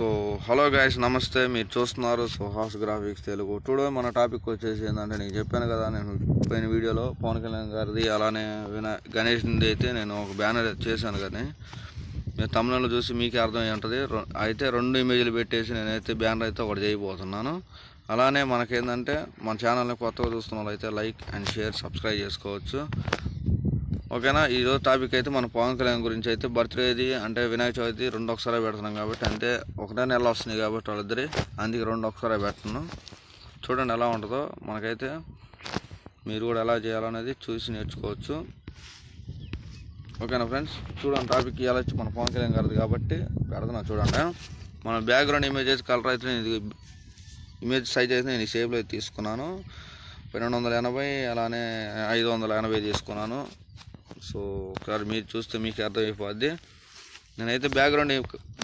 So hello guys నమస్తే. మీరు చూస్తున్నారు సుహాస్ గ్రాఫిక్స్ తెలుగు. టుడే మన టాపిక్ వచ్చేసి ఏంటంటే నేను చెప్పాను కదా నేను పోయిన వీడియోలో పవన్ కళ్యాణ్ గారిది అలానే వినా గణేష్ది అయితే నేను ఒక బ్యానర్ చేశాను కానీ మీరు తమిళలో చూసి మీకే అర్థం ఉంటుంది. అయితే రెండు ఇమేజ్లు పెట్టేసి నేనైతే బ్యానర్ అయితే ఒకటి చేయబోతున్నాను. అలానే మనకేంటంటే మన ఛానల్ని కొత్తగా చూస్తున్న వాళ్ళు అయితే లైక్ అండ్ షేర్ సబ్స్క్రైబ్ చేసుకోవచ్చు. ఓకేనా? ఈరోజు టాపిక్ అయితే మన పవన్ కళ్యాణ్ గురించి అయితే బర్త్డేది అంటే వినాయక చవితి రెండు ఒకసారి పెడుతున్నాం కాబట్టి అంటే ఒకటే నెల వస్తుంది కాబట్టి వాళ్ళిద్దరి. అందుకే రెండు ఒకసారి పెడుతున్నాం. చూడండి ఎలా ఉంటుందో. మనకైతే మీరు కూడా ఎలా చేయాలనేది చూసి నేర్చుకోవచ్చు. ఓకేనా ఫ్రెండ్స్ చూడండి టాపిక్ ఇలా వచ్చి మన పవన్ కళ్యాణ్ గారిది కాబట్టి పెడుతున్నా చూడండి. మన బ్యాక్గ్రౌండ్ ఇమేజ్ అయితే కలర్ అయితే నేను ఇమేజ్ సైజ్ అయితే నేను ఈ షేప్లో అయితే తీసుకున్నాను. పన్నెండు వందల ఎనభై అలానే ఐదు వందల ఎనభై తీసుకున్నాను. సో ఒకసారి మీరు చూస్తే మీకు అర్థమైపోద్ది. నేనైతే బ్యాక్గ్రౌండ్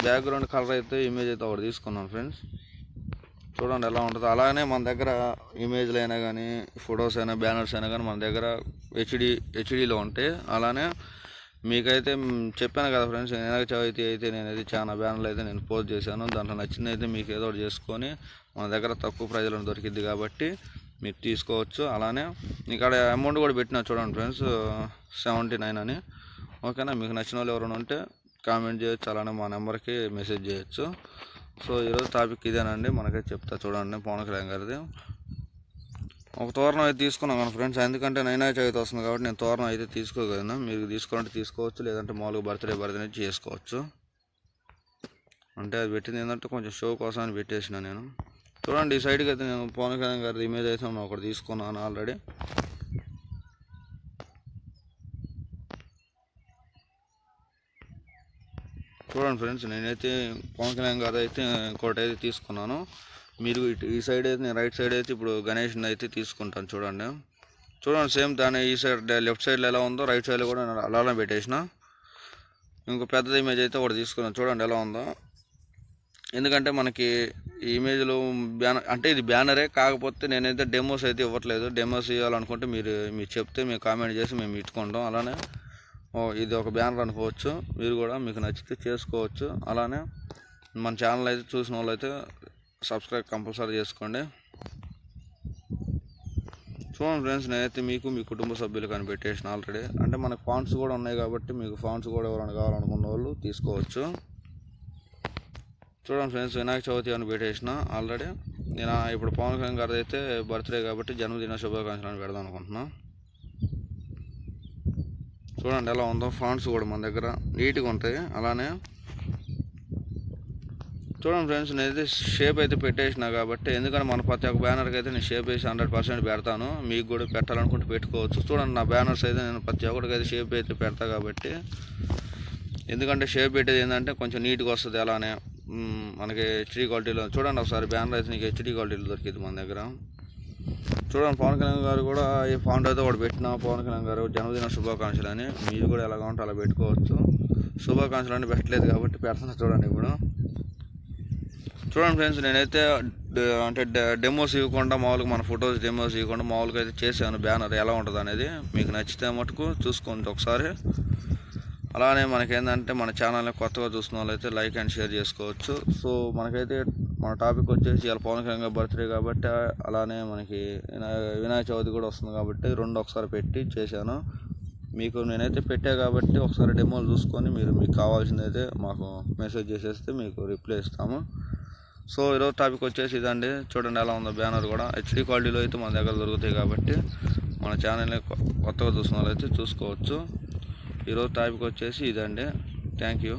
బ్యాక్గ్రౌండ్ కలర్ అయితే ఇమేజ్ అయితే ఒకటి తీసుకున్నాను ఫ్రెండ్స్ చూడండి ఎలా ఉంటుందో. అలానే మన దగ్గర ఇమేజ్లు అయినా కానీ ఫొటోస్ అయినా బ్యానర్స్ అయినా కానీ మన దగ్గర హెచ్డి హెచ్డీలో ఉంటాయి. అలానే మీకైతే చెప్పాను కదా ఫ్రెండ్స్ వినాయక చవితి అయితే నేనైతే చాలా బ్యానర్లు అయితే నేను పోస్ట్ చేశాను. దాంట్లో నచ్చింది అయితే మీకు ఏదో ఒకటి చేసుకొని మన దగ్గర తక్కువ ప్రైజ్లో దొరికిద్ది కాబట్టి మీరు తీసుకోవచ్చు. అలానే ఇక్కడ అమౌంట్ కూడా పెట్టినా చూడండి ఫ్రెండ్స్ సెవెంటీ నైన్ అని. ఓకేనా? మీకు నచ్చిన వాళ్ళు ఎవరైనా ఉంటే కామెంట్ చేయొచ్చు అలానే మా నెంబర్కి మెసేజ్ చేయొచ్చు. సో ఈరోజు టాపిక్ ఇదేనండి. మనకే చెప్తా చూడండి పవన్ కళ్యాణ్ గారిది. ఒక తోరణం అయితే తీసుకున్నాం కానీ ఫ్రెండ్స్ ఎందుకంటే నైనా చవితి వస్తుంది కాబట్టి నేను తోరణం అయితే తీసుకోగలను. మీరు తీసుకోవాలంటే తీసుకోవచ్చు లేదంటే మామూలుగా బర్త్డే బర్త్డే చేసుకోవచ్చు. అంటే అది పెట్టింది ఏంటంటే కొంచెం షో కోసం అని పెట్టేసిన నేను. చూడండి ఈ సైడ్కి అయితే నేను పవన్ కళ్యాణ్ గారి ఇమేజ్ అయితే నేను ఒకటి తీసుకున్నాను ఆల్రెడీ చూడండి ఫ్రెండ్స్ నేనైతే పవన్ కళ్యాణ్ గారు అయితే ఇంకోటి అయితే తీసుకున్నాను. మీరు ఇటు ఈ సైడ్ అయితే నేను రైట్ సైడ్ అయితే ఇప్పుడు గణేష్ని అయితే తీసుకుంటాను చూడండి. చూడండి సేమ్ దాని ఈ సైడ్ లెఫ్ట్ సైడ్లో ఎలా ఉందో రైట్ సైడ్లో కూడా నేను అలానే పెట్టేసిన. ఇంకో పెద్ద ఇమేజ్ అయితే ఒకటి తీసుకున్నాను చూడండి ఎలా ఉందో. ఎందుకంటే మనకి ఇమేజ్లో బ్యానర్ అంటే ఇది బ్యానరే కాకపోతే నేనైతే డెమోస్ అయితే ఇవ్వట్లేదు. డెమోస్ ఇవ్వాలనుకుంటే మీరు మీరు చెప్తే మేము కామెంట్ చేసి మేము ఇట్టుకుంటాం అలానే ఇది ఒక బ్యానర్ అనుకోవచ్చు. మీరు కూడా మీకు నచ్చితే చేసుకోవచ్చు. అలానే మన ఛానల్ అయితే చూసిన వాళ్ళు అయితే సబ్స్క్రైబ్ కంపల్సరీ చేసుకోండి. చూడండి ఫ్రెండ్స్ నేనైతే మీకు మీ కుటుంబ సభ్యులు కనిపెట్టేసిన ఆల్రెడీ. అంటే మనకు ఫాంట్స్ కూడా ఉన్నాయి కాబట్టి మీకు ఫాంట్స్ కూడా ఎవరైనా కావాలనుకున్న వాళ్ళు తీసుకోవచ్చు. చూడండి ఫ్రెండ్స్ వినాయక చవితి అని పెట్టేసిన ఆల్రెడీ నేను ఇప్పుడు పవన్ కళ్యాణ్ గారిది అయితే బర్త్డే కాబట్టి జన్మదిన శుభాకాంక్షలు అని పెడదాం అనుకుంటున్నా. చూడండి ఎలా ఉందో ఫాంట్స్ కూడా మన దగ్గర నీట్గా ఉంటాయి. అలానే చూడండి ఫ్రెండ్స్ నేనైతే షేప్ అయితే పెట్టేసిన కాబట్టి ఎందుకంటే మన ప్రతి ఒక్క బ్యానర్కి అయితే నేను షేప్ వేసి హండ్రెడ్ పర్సెంట్ పెడతాను. మీకు కూడా పెట్టాలనుకుంటే పెట్టుకోవచ్చు. చూడండి నా బ్యానర్స్ అయితే నేను ప్రతి ఒక్కరికి అయితే షేప్ అయితే పెడతా కాబట్టి. ఎందుకంటే షేప్ పెట్టేది ఏంటంటే కొంచెం నీట్గా వస్తుంది అలానే. మనకి హెచ్డీ క్వాలిటీలో చూడండి ఒకసారి బ్యానర్ అయితే నీకు హెచ్డీ క్వాలిటీలో దొరికింది మన దగ్గర. చూడండి పవన్ కళ్యాణ్ గారు కూడా ఈ ఫౌండ్ అయితే ఒకటి పెట్టిన పవన్ కళ్యాణ్ గారు జన్మదిన శుభాకాంక్షలు అని. మీరు కూడా ఎలాగ ఉంటే అలా పెట్టుకోవచ్చు. శుభాకాంక్షలు అని పెట్టలేదు కాబట్టి పెడుతున్నా చూడండి ఇప్పుడు. చూడండి ఫ్రెండ్స్ నేనైతే అంటే డెమోస్ ఇవ్వకుండా మామూలుగా మన ఫొటోస్ డెమోస్ ఇవ్వకుండా మామూలుగా అయితే చేశాను బ్యానర్ ఎలా ఉంటుంది అనేది మీకు నచ్చితే మటుకు చూసుకోండి ఒకసారి. అలానే మనకేంటంటే మన ఛానల్ని కొత్తగా చూసిన వాళ్ళైతే లైక్ అండ్ షేర్ చేసుకోవచ్చు. సో మనకైతే మన టాపిక్ వచ్చేసి ఇలా పవన్ కళ్యాణ్ గారి బర్త్డే కాబట్టి అలానే మనకి వినాయక చవితి కూడా వస్తుంది కాబట్టి రెండు ఒకసారి పెట్టి చేశాను. మీకు నేనైతే పెట్టా కాబట్టి ఒకసారి డెమోలు చూసుకొని మీరు మీకు కావాల్సిందైతే అయితే మాకు మెసేజ్ చేసేస్తే మీకు రిప్లై ఇస్తాము. సో ఈరోజు టాపిక్ వచ్చేసి ఇదండి. చూడండి ఎలా ఉందో బ్యానర్ కూడా. హెచ్డి క్వాలిటీలో అయితే మన దగ్గర దొరుకుతాయి కాబట్టి మన ఛానల్ని కొత్తగా చూసిన వాళ్ళు అయితే చూసుకోవచ్చు. ఈరోజు టాపిక్ వచ్చేసి ఇదండి. Thank you